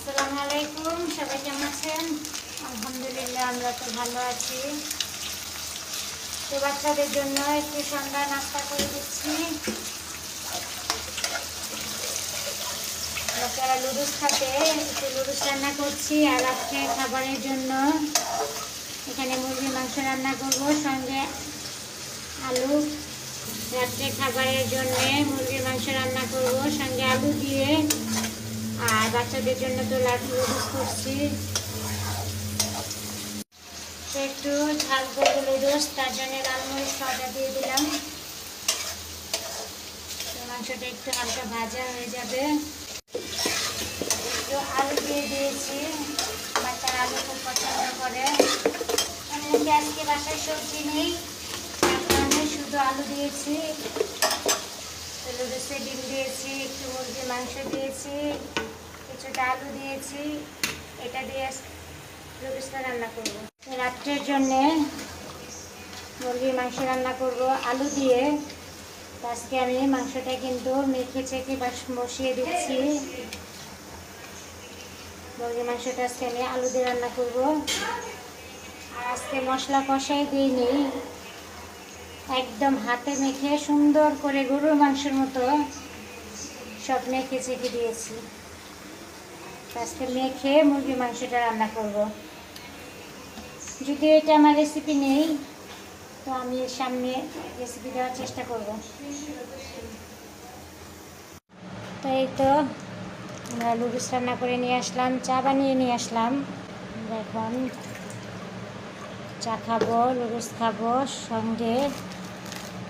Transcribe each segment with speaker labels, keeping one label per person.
Speaker 1: আসসালামু আলাইকুম, সবাই কেমন আছেন? আলহামদুলিল্লাহ, আমরা তো ভালো আছি। তো বাচ্চাদের জন্য একটু সন্ধ্যা নাস্তা করে দিচ্ছি। বাচ্চারা লুডুস খাতে একটু লুডুস রান্না করছি আর আজকে খাবারের জন্য এখানে মুরগির মাংস রান্না করব, সঙ্গে আলু। রাত্রে খাবারের জন্য মুরগির মাংস রান্না করব, সঙ্গে আলু দিয়ে বাচ্চাদের জন্য তো লাড্ডু রোজ করছি। তো একটু ঝাল করব লুডোস তার জন্য লাল মরিচ পাউডার দিয়ে দিলাম। মাংসটা একটু হালকা ভাজা হয়ে যাবে। একটু আলু দিয়ে দিয়েছি বাচ্চারা আলু খুব পছন্দ করে। এমনিতে আজকে বাসায় সবজি নেই? শুধু আলু দিয়েছি। লুডোসে ডিম দিয়েছি, একটু মুরগির মাংস দিয়েছি। কিছুটা আলু দিয়েছি, এটা দিয়ে লুডুসটা রান্না করব। রাত্রের জন্যে মুরগির মাংস রান্না করব। আলু দিয়ে আজকে আমি মাংসটা কিন্তু মেখে চেখে বসিয়ে দিচ্ছি। মাংসটা আজকে আমি আলু দিয়ে রান্না করব। আজকে মশলা কষাই দিইনি। একদম হাতে মেখে সুন্দর করে গরুর মাংসের মতো সব মেখে চেখে দিয়েছি। আজকে মেখে মুরগির মাংসটা রান্না করব। যদি এটা আমার রেসিপি নেই, তো আমি এর সামনে রেসিপি দেওয়ার চেষ্টা করব। তো এই তো আমরা লুডুস রান্না করে নিয়ে আসলাম, চা বানিয়ে নিয়ে আসলাম। এখন চা খাব লুডুস খাব, সঙ্গে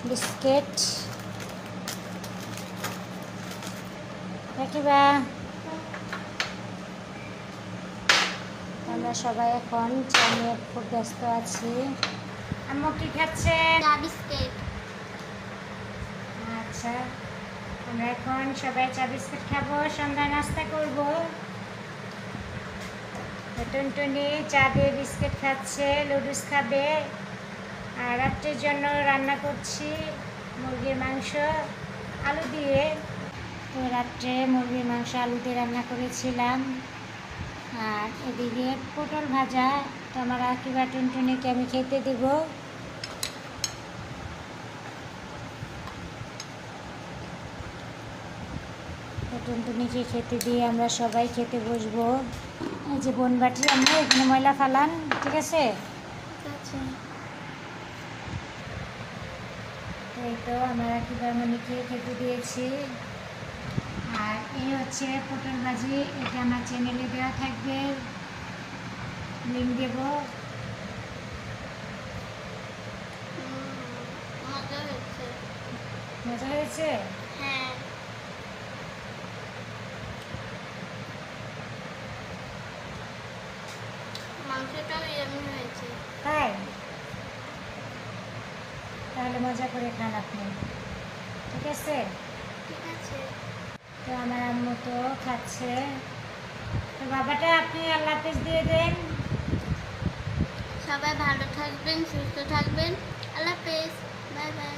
Speaker 1: বিস্কিট। রাখিবা। আমরা সবাই এখন চা নিয়ে খুব ব্যস্ত আছি। আম্মু কি খাচ্ছেন?
Speaker 2: চা বিস্কিট।
Speaker 1: আচ্ছা আমরা এখন সবাই চা বিস্কিট খাব সন্ধ্যা নাস্তা করব। টুনটুনি চা দিয়ে বিস্কিট খাচ্ছে লুডুস খাবে। আর রাত্রের জন্য রান্না করছি মুরগির মাংস আলু দিয়ে। তো রাত্রে মুরগির মাংস আলু দিয়ে রান্না করেছিলাম। আর এদিকে পটল ভাজা তো আমার আকিবা টুনটুনিকে আমি খেতে দেবো। টুনটুনিকে খেতে দিয়ে আমরা সবাই খেতে বসবো। এই যে বনবাটি আমরা এখানে ময়লা ফালান ঠিক আছে? তো এই তো আমরা কিবারমণিকে খেতে দিয়েছি। হচ্ছে পটল ভাজি এটা আমার চ্যানেলে দেওয়া থাকবে। লিঙ্ক দেবো।
Speaker 2: মজা হয়েছে। হ্যাঁ। মাংসটাও এমনি হয়েছে।
Speaker 1: তাই? তাহলে মজা করে খান আপনি। ঠিক আছে?
Speaker 2: ঠিক আছে।
Speaker 1: তো আমার আম্মু তো খাচ্ছে। তো বাবাটা, আপনি আল্লাহ দিয়ে দেন।
Speaker 2: সবাই ভালো থাকবেন, সুস্থ থাকবেন। আল্লাহ হাফেজ। Bye bye.